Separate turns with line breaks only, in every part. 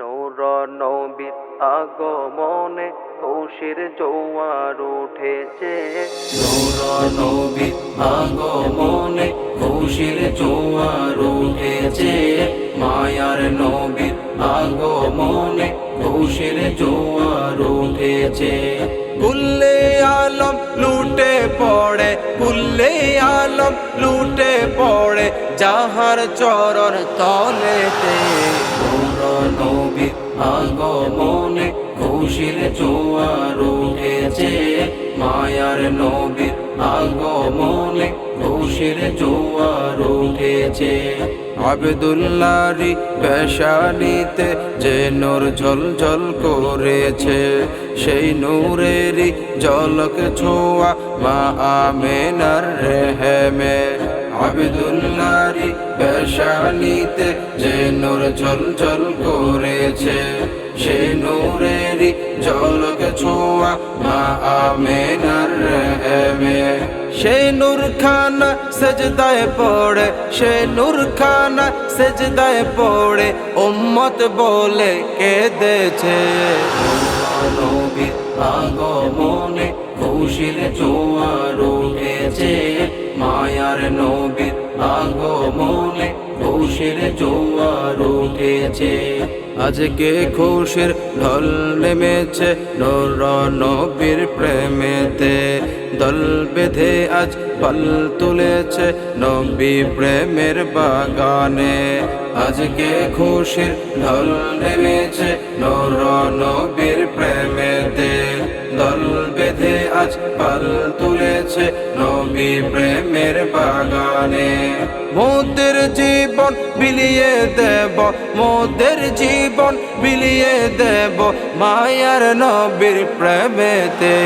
নৌর নবীর আগমনে খুশির জোয়ার উঠেছে।
নূর নবী আগমনে খুশির জোয়ার উঠেছে। মায়ার নবীর আগমনে খুশির জোয়ার উঠেছে। কুল্লে আলম লুটে পড়ে কুল্লে আলম লুটে পড়ে যাহার চরণ তলেতে। নূর আগমনে খুশির জোয়ার উঠেছে, মায়ার নবীর আগমনে খুশির জোয়ার উঠেছে। আবদুল্লারি পেশানিতে যে নূর ঝলঝল করেছে, সেই নূরেরই জলক ছোঁয়া মা আমেনার রেহেমে। আবদুল্লারি পেশানিতে যে নূর ঝলঝল করেছে, সে নূরেরই জলক ছোঁয়া মা আমেনার রেহেমে। সে নূর খানা সেজদায় পড়ে, সে নূর খানা সেজদায় পড়ে, উম্মত বলে কেঁদেছে। মায়ার নবীর আগমনে খুশির উঠেছে। আজকে খুশির ঢল নেমেছে নর নবীর প্রেমেতে। দল বেঁধে আজ পাল তুলেছে নবী প্রেমের বাগানে। আজকে খুশির ঢল নেমেছে নর নবীর তুলেছে নবী প্রেমের বাগানে। মোদের জীবন বিলিয়ে দেব, মোদের জীবন বিলিয়ে দেব মায়ার নবীর প্রেমেতে।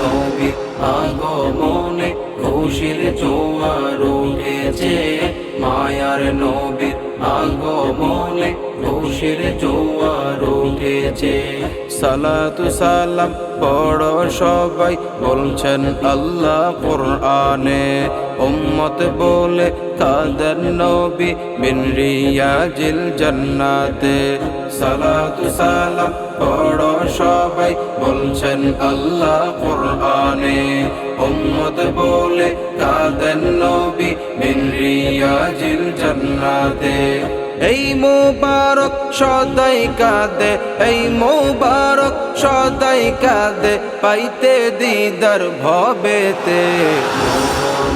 নবী আগমনে খুশির জোয়ার উঠেছে। মায়ার নবীর আগমনে খুশির জোয়ার উঠেছে সালাতু সালাম পড়ো সবাই বলছেন, আল্লাহ কোরআনে উম্মত বলে কাদের নবী বিন রিয়াজিল জান্নাতে? সালাতু সালাম পড়ো সবাই বলছেন, আল্লাহ কোরআনে উম্মত বলে কাদের নবী বিন রিয়াজিল জান্নাতে? এই মোবারক সদাই কাঁদে, এই মোবারক সদাই কাঁদে, পাইতে দিদার ভবেতে।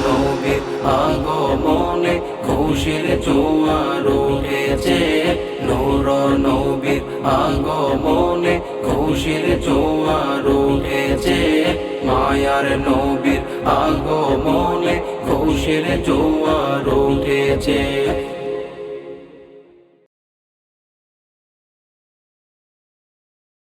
নবীর আগমনে খুশির জোয়ার উঠেছে নূর নবীর আগমনে খুশির জোয়ার উঠেছে মায়ার নবীর আগমনে খুশির জোয়ার উঠেছে